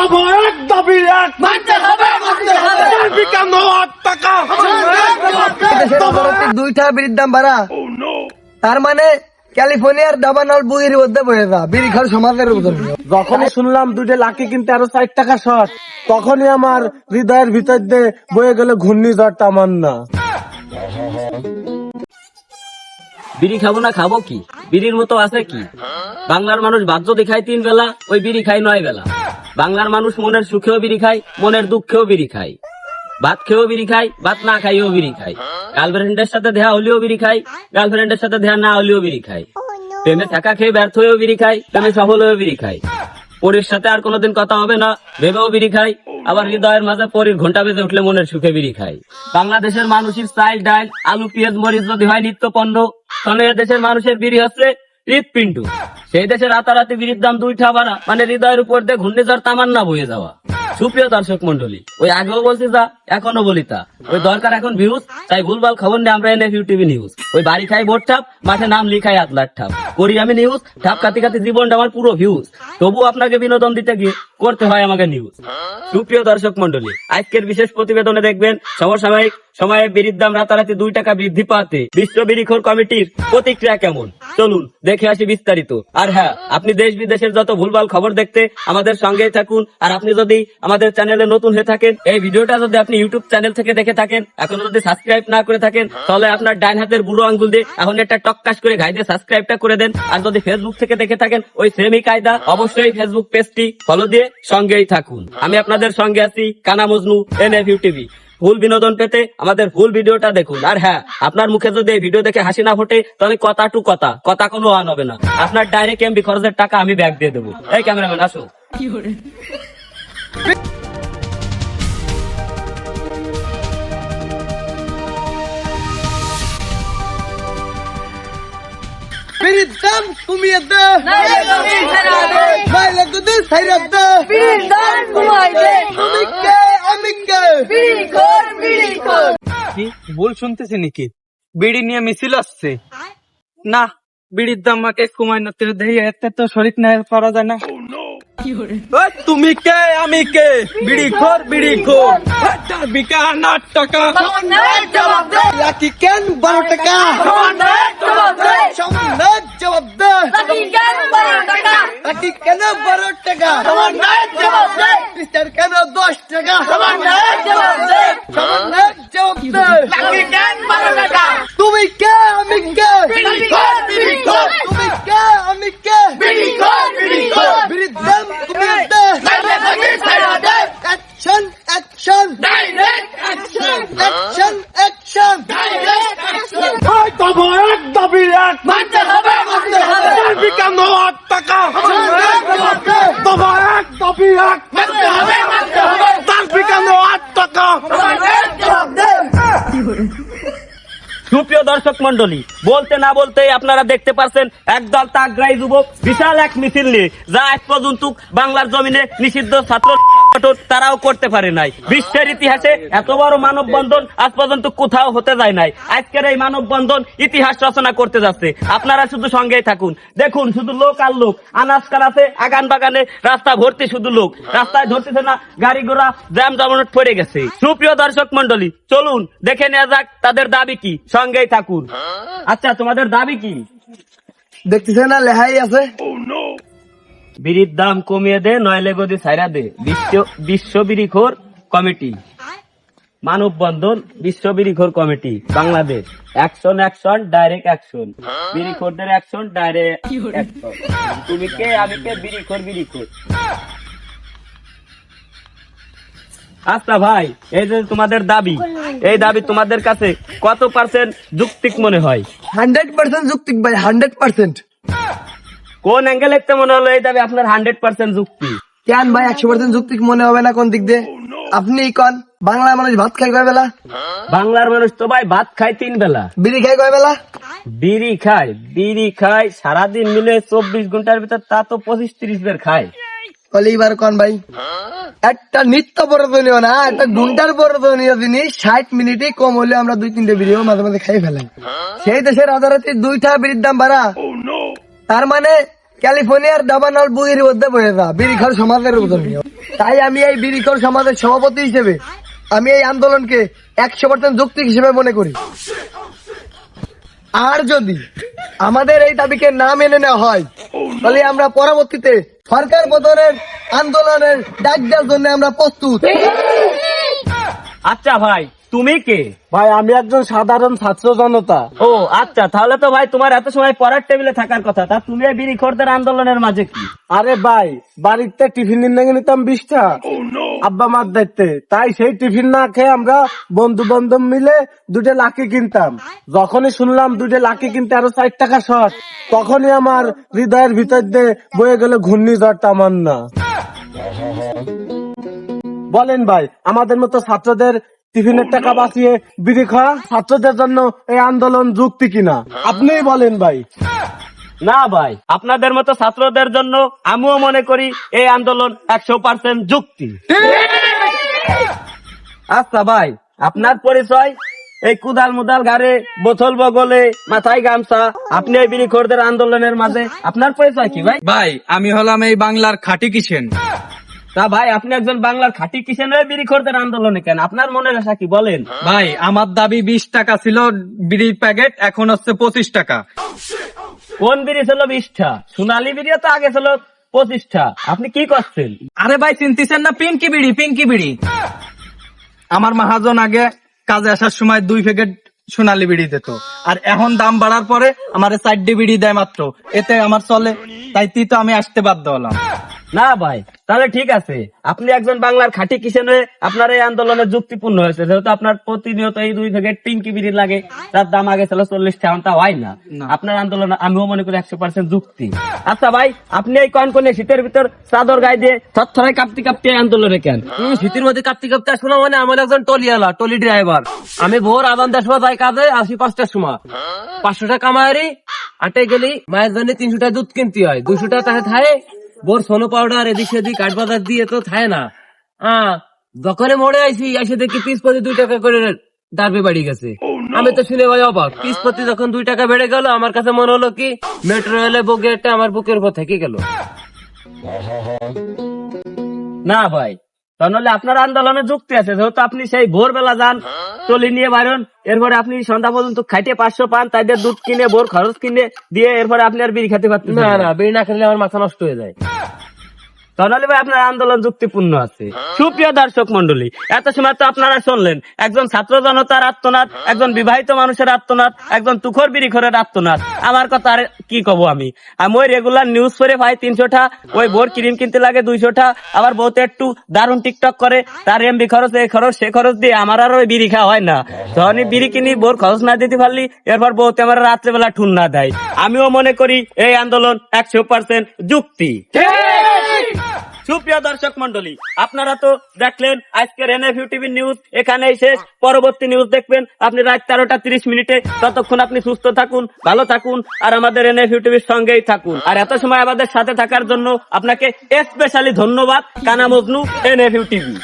দফা এক দাবি এক মানতে হবে মানতে হবে। দাবি কেন আট টাকা? দুইটা বিড়ির দাম বাড়া। তার মানে ক্যালিফোর্নিয়ার দাবানল বুগির মধ্যে বয়ে যা বিড়ি খাওয়ার সমাজের উপর। যখনই শুনলাম দুইটা লাকি কিনতে আরও ষাট টাকা শর্ট তখনই আমার হৃদয়ের ভিতর দিয়ে বয়ে গেল ঘূর্ণিঝড় তামান্না। বিড়ি খাব না, খাব কি? বিড়ির মতো আছে কি? বাংলার মানুষ বাহ্য দেখায় তিন বেলা, ওই বিড়ি খায় নয় বেলা। বাংলার মানুষ মনের সুখেও বিড়ি খায়, মনের দুঃখেও বিড়ি খায়। ভাত খেয়েও বিড়ি খায়, ভাত না খাইও বিড়ি খায়। গার্লফ্রেন্ডের সাথে দেহা হলেও বিড়ি খায়, গার্লফ্রেন্ডের সাথে দেহা না হলেও বিড়ি খায়। প্রেমে থাকা খেয়ে ব্যর্থ হয়েও বিড়ি খায়, প্রেমে সফল হয়েও বিড়ি খায়। পরীর সাথে আর কোনোদিন কথা হবে না, ভেবেও বিড়ি খায় আবার হৃদয়ের মাঝে পরীর ঘণ্টা বেজে উঠলে মনের সুখে বিড়ি খায় বাংলাদেশের মানুষের চাইল ডাইল আলু, পেঁয়াজ, মরিচ যদি হয় নিত্য পণ্য, তাহলে দেশের মানুষের বিড়ি হচ্ছে হৃদপিণ্ডু সেই দেশে রাতারাতি বিড়ির দাম দুইটা বাড়া মানে হৃদয়ের উপর দিয়ে ঘূর্ণিঝড় তামান্না বয়ে যাওয়া। সুপ্রিয় দর্শক মন্ডলী ওই আগেও বলছি যা এখনও বলি তা। ওই দরকার এখন ভিউজ তাই ভুলভাল খবর নিয়ে আমরা এনে টিভি নিউজ ওই বাড়ি খাই ভোট ঠাপ, মাঠে নাম লিখাই আতলার ঠাপ। করি আমি নিউজ ঠাপ কাতি কাতি জীবনটা আমার পুরো ভিউজ তবু আপনাকে বিনোদন দিতে গিয়ে করতে হয় আমাকে নিউজ সুপ্রিয় দর্শক মন্ডলী আজকের বিশেষ প্রতিবেদনে দেখবেন সমসাময়িক সময়ে বিড়ির দাম রাতারাতি দুই টাকা বৃদ্ধি পাতে বিশ্ব বিড়িখোর কমিটির প্রতিক্রিয়া কেমন? চলুন, দেখে আসি বিস্তারিত। আর হ্যাঁ আপনি দেশ বিদেশের যত ভুলভাল খবর দেখতে আমাদের সঙ্গেই থাকুন, আর আপনি যদি আমাদের চ্যানেলে নতুন হয়ে থাকেন, এই ভিডিওটা যদি আপনি ইউটিউব চ্যানেল থেকে দেখে থাকেন, এখন যদি সাবস্ক্রাইব না করে থাকেন, তাহলে আপনার ডাইন হাতের বুড়ো আঙ্গুল দিয়ে এখন একটা টককাস করে ঘাই দিয়ে সাবস্ক্রাইবটা করে দেন আর যদি ফেসবুক থেকে দেখে থাকেন, ওই সেমই কায়দা, অবশ্যই ফেসবুক পেজটি ফলো দিয়ে সঙ্গেই থাকুন। আমি আপনাদের সঙ্গে আছি Kana Majnu N F TV ফুল বিনোদন পেতে আমাদের ফুল ভিডিওটা দেখুন। আর হ্যাঁ আপনার মুখে যদি এই ভিডিও দেখে হাসি না ফোটে, তাহলে কথা টু কথা কথা কোনো আন হবে না। আপনার ডাইরেক্ট এমবি খরচের টাকা আমি ব্যাগ দিয়ে দেবো। এই ক্যামেরাম্যান আসো। বিড়ির দাম কমিয়ে দে। নাইলে নবী সেনা দে নাইলে যদি ছাইরা দে। বিড়ির দাম কমাই দে। তুমি কে? আমি কে? বিড়ি খোর বিড়ি খোর। কি? ভুল শুনতেছি নাকি? বিড়ি নিয়ে মিছিল আসছে। না বিড়ির দাম আমাকে কুমাই না তুই দেই এতে তো শরীর না পারা যায় না। ওই, তুমি কে? আমি কে? বিড়ি খোর বিড়ি খোর বিকা আট টাকা। সমন্বয়ের জবাব দে। লাকি কেন বারো টাকা? সমন্বয়ের জবাব দে। সমন্বয় জবাব দে। লাকি কেন বারো টাকা? লাকি কেন বারো টাকা? সমন্বয়ের জবাব দে। মিস্টার কেন দশ টাকা? সমন্বয়ের জবাব দে। সমন্বয় জবাব দে। লাকি কেন বারো টাকা? তুমি কে বিড়ি খোর বিড়ি খোর তুমি কে আমি কে বিড়ি খোর বিড়ি খোর বিড়ির দাম কমিয়ে দে নাইলে নবী সেনা দে action action direct action action action direct action এক দফা এক দাবি এক মানতে হবে মানতে হবে দাবি কেন আট টাকা সমন্বয়ের জবাব দে দফা এক দাবি এক মানতে হবে মানতে হবে দাবি কেন আট টাকা সমন্বয়ের জবাব দে সুপ্রিয় দর্শক মন্ডলী বলতে না বলতে আপনারা দেখতে পাচ্ছেন একদল তাগরাই যুবক বিশাল এক মিছিল নিয়ে, যা এক পর্যন্ত বাংলার জমিনে নিষিদ্ধ ছাত্র তারাও করতে পারে নাই। বিশ্বের ইতিহাসে এত বড় মানববন্ধন আজ পর্যন্ত কোথাও হতে যায় নাই। আজকের এই মানববন্ধন ইতিহাস রচনা করতে যাচ্ছে। আপনারা শুধু সঙ্গেই থাকুন। দেখুন শুধু লোক আর লোক। আনাজ কানাতে আগান বাগানে রাস্তা ভর্তি শুধু লোক। রাস্তায় ধরতেছে না গাড়ি ঘোড়া জ্যাম জমানট পড়ে গেছে। সুপ্রিয় দর্শক মন্ডলী চলুন দেখে নেওয়া যাক তাদের দাবি কি। সঙ্গেই থাকুন। আচ্ছা তোমাদের দাবি কি? দেখতেছে না লেহাই আছে। বিড়ির দাম কমিয়ে দে নয়লে গদি ছাইরা দে। বিশ্ব বিশ্ব বিড়িখোর কমিটি। মানববন্ধন, বিশ্ব বিড়িখোর committee. Bangladesh, action action, direct action. বিড়িখোরদের action, direct তুমি কে? আমি কে? বিড়িখোর বিড়িখোর। আচ্ছা ভাই, এই যে তোমাদের দাবি, এই দাবি তোমাদের কাছে কত পার্সেন্ট যুক্তিক মনে হয়? হান্ড্রেড পার্সেন্ট যুক্তি ভাই, হান্ড্রেড পার্সেন্ট। কোন অ্যাঙ্গেল দেখতে মনে হলো এই দাবি আপনার হান্ড্রেড পার্সেন্ট যুক্তি? কেন ভাই একশো পার্সেন্ট যুক্তি মনে হবে না কোন দিক দিয়ে? আপনি কন বাংলা মানুষ ভাত খাই কয় বেলা? বাংলার মানুষ তো ভাই ভাত খায় তিন বেলা। বিড়ি খাই কয় বেলা? বিড়ি খায় বিড়ি খায় সারাদিন মিলে চব্বিশ ঘণ্টার ভিতর তা তো পঁচিশ ত্রিশ বের খায়। এবার কন ভাই। একটা নিত্য প্রয়োজনীয় না একটা ঘণ্টার প্রয়োজনীয় জিনিস ষাট মিনিটে কম হলে আমরা দুই তিনটে ভিডিও মাঝে মাঝে খাই ফেলাই সেই দেশের রাতারাতি দুইটা বিড়ির দাম বাড়া। তার মানে ক্যালিফোর্নিয়ার দাবানল বুগির মধ্যে বয়ে যা, বিড়ি খাওয়ার সমাজের নিয়ে। তাই আমি এই বিড়ি খাওয়ার সমাজের সভাপতি হিসেবে আমি এই আন্দোলনকে একশো পার্সেন্ট যৌক্তিক হিসেবে মনে করি আর যদি আমাদের এই দাবিকে না মেনে নেওয়া হয়, তাহলে আমরা পরবর্তীতে সরকার পতনের আন্দোলনের ডাক দেওয়ার জন্য আমরা প্রস্তুত আচ্ছা ভাই তুমি কে? ভাই আমি একজন সাধারণ ছাত্র জনতা। ও আচ্ছা তাহলে তো ভাই তোমার এত সময় পড়ার টেবিলে থাকার কথা। তা তুমি এই বিড়ি খোরদের আন্দোলনের মাঝে কি? আরে ভাই বাড়িতে টিফিন নিয়ে নিতাম বিশটা। আব্বা মার দায়িত্বে তাই সেই টিফিন না খেয়ে আমরা বন্ধু বান্ধব মিলে দুটো লাকি কিনতাম। যখনই শুনলাম দুটো লাকি কিনতে আরও ষাট টাকা শর্ট তখনই আমার হৃদয়ের ভিতর দিয়ে বয়ে গেল ঘূর্ণিঝড় তামান্না। বলেন ভাই আমাদের মতো ছাত্রদের টিফিনের টাকা বাঁচিয়ে বিড়ি খাওয়া ছাত্রদের জন্য এই আন্দোলন যুক্তি কিনা? আপনিই বলেন ভাই। না ভাই আপনাদের মতো ছাত্রদের জন্য আমিও মনে করি এই আন্দোলন একশো পার্সেন্ট যুক্তি। আচ্ছা ভাই আপনার পরিচয়? এই কুদাল মুদাল ঘাড়ে বোতল বগলে মাথায় গামছা আপনি এই বিড়ি খোরদের আন্দোলনের মাঝে আপনার পরিচয় কি ভাই? ভাই আমি হলাম এই বাংলার খাটি কিসেন তা ভাই আপনি একজন বাংলার খাঁটি কিসেন হয়ে বিড়ি খোরদের আন্দোলনে কেন? আপনার মনের আশা কি? বলেন। ভাই আমার দাবি বিশ টাকা ছিল বিড়ির প্যাকেট এখন হচ্ছে পঁচিশ টাকা। কোন বিড়ি ছিল বিশটা? সোনালী বিড়ি তো আগে ছিল পঁচিশটা। আপনি কি করছেন? আরে ভাই চিনতেছেন না? পিঙ্কি বিড়ি পিঙ্কি বিড়ি। আমার মহাজন আগে কাজে আসার সময় দুই প্যাকেট সোনালি বিড়ি দিত। আর এখন দাম বাড়ার পরে আমার চারটে বিড়ি দেয় মাত্র। এতে আমার চলে তাই তুই তো আমি আসতে বাধ্য হলাম। না ভাই তাহলে ঠিক আছে। আপনি একজন বাংলার খাঁটি হয়ে আপনার এই আন্দোলনে যুক্তিপূর্ণ হয়েছে? যেহেতু আপনার প্রতিনিয়ত এই দুই প্যাকেট পিঙ্কি বিড়ি লাগে তার দাম আগে ছিল চল্লিশ টাকা তা হয় না। আপনার আন্দোলন আমিও মনে করি একশো পার্সেন্ট যুক্তি। আচ্ছা ভাই আপনি এই কন কনে শীতের ভিতর চাদর গায়ে দিয়ে থরথরাই কাঁপতে কাঁপতে আন্দোলনে কেন? শীতের মধ্যে কাঁপতে কাঁপতে আসব না মানে আমার একজন টলিওয়ালা টলি ড্রাইভার। আমি ভোর আদান দেড় সময় যাই কাজে আসি পাঁচটার সময়। পাঁচশো টাকা কামায়ারি আটে গেলি মায়ের জন্য তিনশো টাকা দুধ কিনতে হয়। দুশো টাকা তাহে থায় ভোর সোনো পাউডার এদিক সেদিক কাঠ বাজার দিয়ে তো থায় না। হ্যাঁ দোকানে মোড়ে আইসি আইসে দেখি পিস প্রতি দুই টাকা করে দাবি বাড়ি গেছে। আমি তো শুনে ভাই অবাক। পিস প্রতি যখন দুই টাকা বেড়ে গেল আমার কাছে মনে হলো কি মেট্রো রেলে বগে একটা আমার বুকের উপর থেকে গেল। না ভাই তাহলে আপনার আন্দোলনে যুক্তি আছে। যেহেতু আপনি সেই ভোরবেলা যান টলি নিয়ে বাইরন এরপরে আপনি সন্ধ্যা পর্যন্ত খাইতে পাঁচশো পান তাদের দুধ কিনে ভোর খরচ কিনে দিয়ে এরপরে আপনি আর বিড়ি খেতে পারতেন না। না বিড়ি না খেলে আমার মাথা নষ্ট হয়ে যায়। তাহলে ভাই, আপনার আন্দোলন যুক্তিপূর্ণ আছে। সুপ্রিয় দর্শক মন্ডলী এত সময় তো আপনারা শুনলেন, একজন ছাত্র জনতার আত্মনাদ, একজন বিবাহিত মানুষের আত্মনাদ, একজন তুখর বিরিখরের আত্মনাদ। আমার কথা আর কি কব আমি? আমি ওই রেগুলার নিউজ পড়ে ভাই তিনশোটা, ওই বোর ক্রিম কিনতে লাগে দুইশোটা, আবার বউতে একটু দারুণ টিকটক করে, তার এমবি খরচ এই খরচ, সে খরচ দিয়ে আমার আর ওই বিড়ি খাওয়া হয় না। যখনই বিড়ি কিনি, বোর খরচ না দিতে পারলি, এরপর বউতে আমার রাত্রেবেলা ঠুন না দেয়। আমিও মনে করি এই আন্দোলন একশো পার্সেন্ট যুক্তি। সুপ্রিয় দর্শক মন্ডলী, আপনারা তো দেখলেন আজকের এনএফিউ টিভি নিউজ এখানেই শেষ। পরবর্তী নিউজ দেখবেন। আপনি রাত তেরোটা তিরিশ মিনিটে। ততক্ষণ আপনি সুস্থ থাকুন, ভালো থাকুন, আর আমাদের এনএফিউ টিভির সঙ্গেই থাকুন। আর এত সময় আমাদের সাথে থাকার জন্য আপনাকে স্পেশালি ধন্যবাদ। কানা মজনু এনএফিউ টিভি